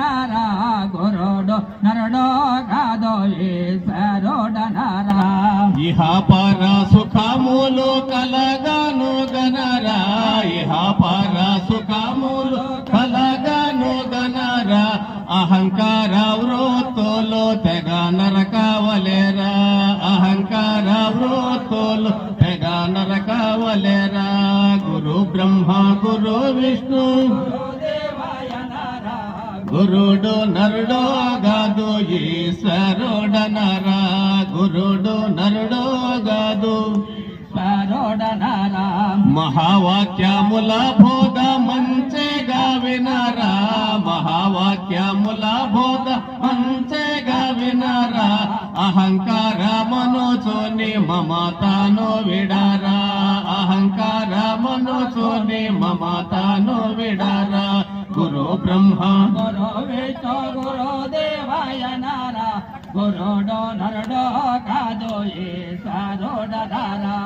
నర గురుడు నరుడో కాదో ఈశ్వరుడు నర. ఇహ పర సుఖములు కలగను గనరా. ఇహ పర సుఖములు కలగను గనరా. అహంకార వృత్తులు తెగ నరకవలేరా. అహంకార వృత్తులు తెగ నరకవలేరా. గురు బ్రహ్మ గురు విష్ణు. గురుడు నరుడో గాదు ఈశ్వరుడనరా గురుడు నరుడో గాదు పరోడనరా మహావాక్యముల బోధ మంచెగా వినరా. మహావాక్యముల బోధ మంచెగా వినరా. అహంకార మనోచోని మమతాను విడరా. అహంకార మనోచోని మమతాను బ్రహ్మ గురు విష్ణు గురు దేవాయ నర గురుడో నరుడో కాదు ఈశ్వరుడనరా